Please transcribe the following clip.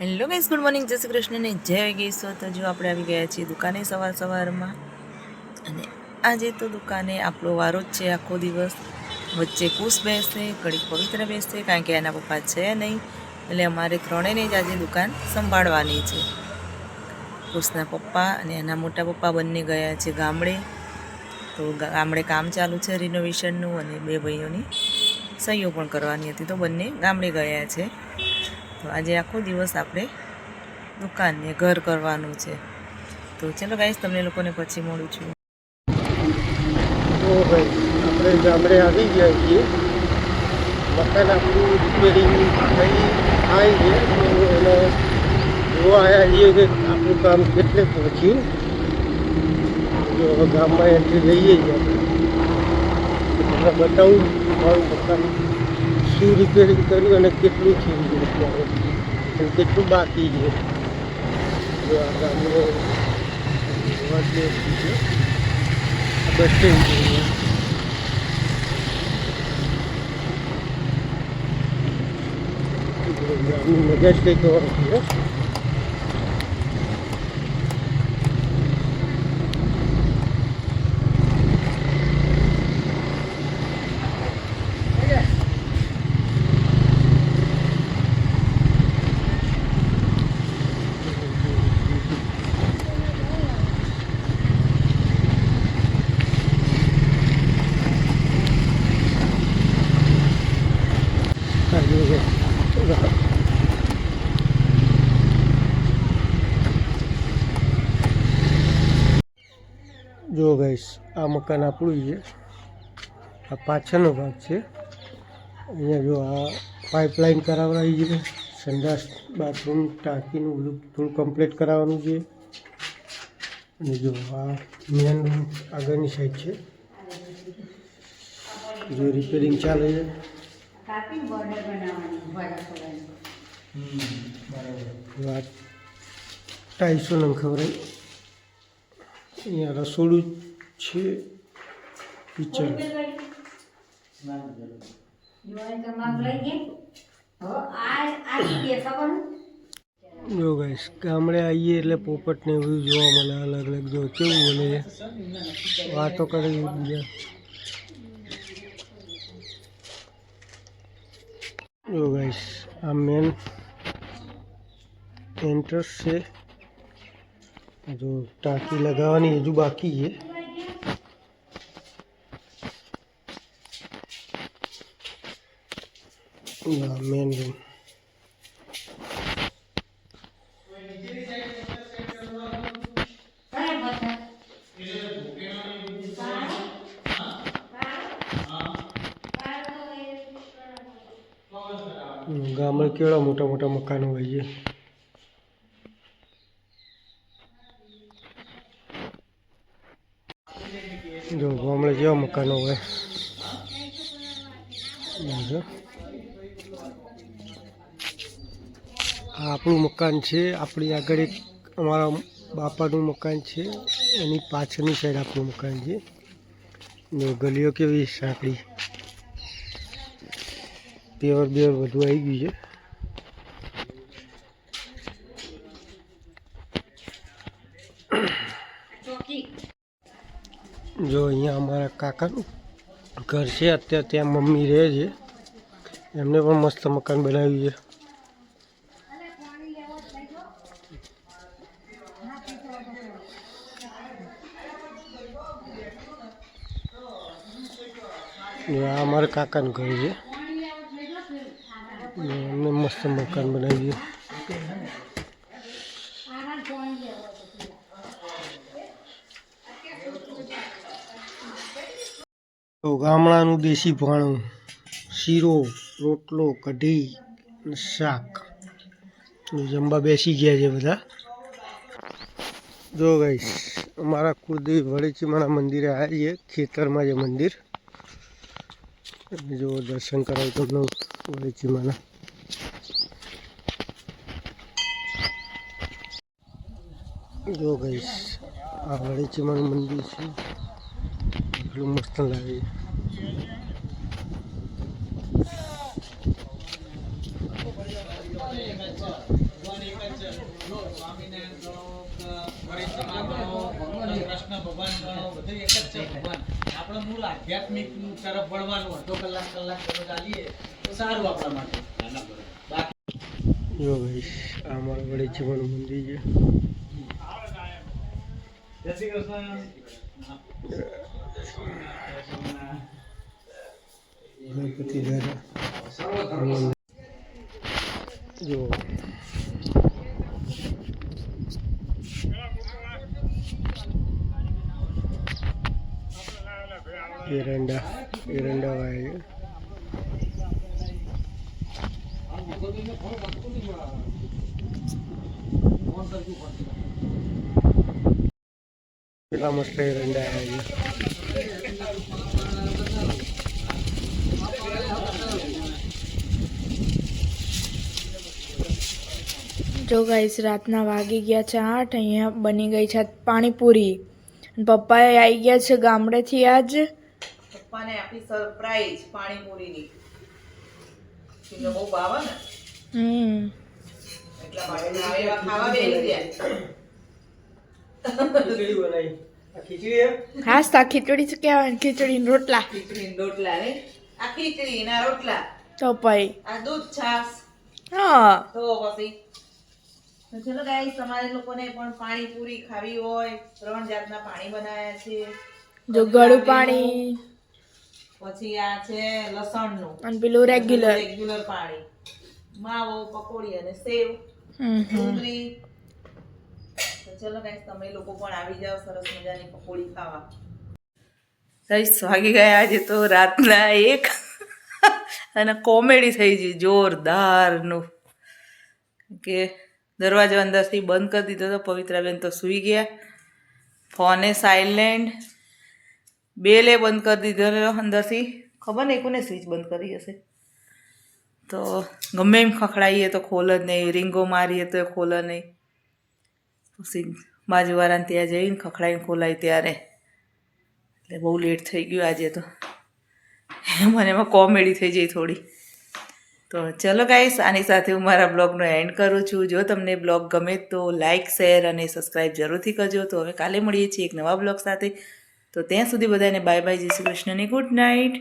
Hello guys good morning જય શ્રી કૃષ્ણને જય ગઈસો તો જો આપણે આવી ગયા છીએ દુકાને સવાર સવારમાં. અને આજે તો દુકાને આપણો વારો જ છે આખો દિવસ. વચ્ચે કુશ બેસશે કડીક પવિત્ર બેસશે કારણ કે એના પપ્પા છે નહીં. એટલે અમારે ત્રણેયને જ આજે દુકાન સંભાળવાની છે. કુશના પપ્પા અને એના મોટા પપ્પા બંને ગયા છે ગામડે. તો ગામડે કામ ચાલુ છે રિનોવેશનનું અને બે ભાઈઓની સહીઓ પણ કરવાની હતી. તો બંને ગામડે ગયા છે. તો આજે આખો દિવસ આપણે દુકાનને ઘર કરવાનું છે. તો ચલો ગાઈસ તમને લોકોને પછી મળું છું. આપણે ગામડે આવી ગયા છીએ. મકાન આપણું રિપેરિંગ થઈ થાય છે. તો એને જોવા આવ્યા છીએ કે આપણું કામ કેટલે પહોંચ્યું. જો ગામમાં એન્ટ્રી લઈએ છીએ બતાવું, મારું મકાન શું રિપેરિંગ કર્યું અને કેટલું થયું ગયું અને કેટલું બાકી છે? જો મજા છે આજે જો ગાઈસ આ મકાન આપણું છે. આ પાછળનો ભાગ છે. અહીંયા જો આ પાઇપલાઇન કરાવડાવી છે. સંડાસ બાથરૂમ ટાંકીનું બધું થોડું કમ્પ્લીટ કરાવવાનું છે. અને જો આ મેન આગળની સાઈડ છે. જો રિપેરિંગ ચાલે છે. વાત ટાઈસો ને ખબર અહીંયા રસોડું છે કિચન જો ગાઈસ ગામડે આવીએ એટલે પોપટ ને એવું જોવા મળે અલગ અલગ જો કેવું બોલે વાતો કરે છે બીજા જો ગાઈસ આ મેન એન્ટ્રસ છે જો ટાંકી લગાવવાની હજુ બાકી છે મેન રૂમ ગામડે કેવડા મોટા મોટા મકાનો હોય છે. જો, ગામડે જેવા મકાનો હોય. આ આપણું મકાન છે, આપણી આગળ એક અમારા બાપાનું મકાન છે, એની પાછળની સાઈડ આપણું મકાન છે. ગલીઓ કેવી સાંકડી? પેવર બેવર બધું આવી ગયું છે. જો અહીંયા અમારા કાકાનું ઘર છે, અત્યારે ત્યાં મમ્મી રહે છે. એમને પણ મસ્ત મકાન બનાવ્યું છે. આ અમારા કાકાનું ઘર છે. ને मस्त મકાન બનાવ્યું તો ગામડાનું દેશી ભાણું શીરો રોટલો કઢી અને શાક જમવા બેસી ગયા છે બધા જો ગઈશ અમારા કુળદેવ વળીચીમાના મંદિરે આવ્યા છીએ ખેતરમાં છે મંદિર જો દર્શન કરાવું તમને વળીચીમાના જો ગઈશ આ વળીચીમાનું મંદિર છે. એટલું મસ્ત લાગે. છે સ્વામિનારાયણ ગણો કે ગણેશજી ગણો ભગવાન કૃષ્ણ ભગવાન ગણો બધું એક જ છે ભગવાન આપણે મૂળ આધ્યાત્મિક તરફ વળવાનું અડધો કલાક કલાક તમે ચાલીએ તો સારું આપણા માટે. બાકી જો ભાઈ આ અમારું વડે જીવન મંદિર છે. જય શ્રી કૃષ્ણ ગણપતિ દાદા જો એરંડા એરંડા વાય કેટલા મસ્ત એરંડા જો ગાઈસ રાતના વાગી ગયા છે આઠ અહીંયા બની ગઈ છે પાણીપુરી. પપ્પા પપ્પાએ આવી ગયા છે ગામડેથી આજ. પપ્પાને આપી સરપ્રાઈઝ પાણીપુરીની. બહુ ભાવે ને? હમ. એટલા માટે ખાવા બેસી ગયા. ખીચડી બનાવી. ખીચડી હે? હાસ ખીચડી શું કહેવાય ખીચડી રોટલા. ખીચડી રોટલા ને આ ખીચડી ના રોટલા. તો પછી? આ દૂધ છાશ. હા. તો પછી? તો ચલો ગાઈસ તમારે લોકોને પણ પાણીપુરી ખાવી હોય ત્રણ જાતના પાણી બનાવ્યા છે. જો ગળું પાણી. પછી આ છે લસણનું. અને પેલું રેગ્યુલર રેગ્યુલર પાણી. માવો પકોડી અને સેવ. ડુંગળી. ચલો ગાઈસ તમે લોકો પણ આવી જાઓ, સરસ મજાની પકોડી ખાવા. ગાઈસ વાગી ગયા આજે તો રાતના એક. અને કોમેડી થઈ ગઈ, જોરદારનું. કે દરવાજો અંદરથી બંધ કરી દીધો તો પવિત્રાબેન તો સૂઈ ગયા. ફોને સાયલેન્ટ બેલે બંધ કરી દીધો અંદરથી. ખબર નહીં કોને સ્વિચ બંધ કરી હશે. તો ગમે એમ ખખડાઈએ તો ખોલ જ નહીં, રીંગો મારીએ તો ખોલે નહીં. પછી બાજુવાળાને ત્યાં જઈને ખખડાઈને ખોલાય ત્યારે. એટલે બહુ લેટ થઈ ગયું આજે તો. મને એમાં કોમેડી થઈ જઈ થોડી. તો ચલો ગાઈસ આની સાથે હું મારા બ્લોગનો એન્ડ કરું છું. જો તમને બ્લોગ ગમે તો લાઇક શેર અને સબસ્ક્રાઈબ જરૂરથી કરજો. તો હવે કાલે મળીએ છીએ એક નવા બ્લોગ સાથે. તો ત્યાં સુધી બધાને બાય બાય જય શ્રી કૃષ્ણની ગુડ નાઇટ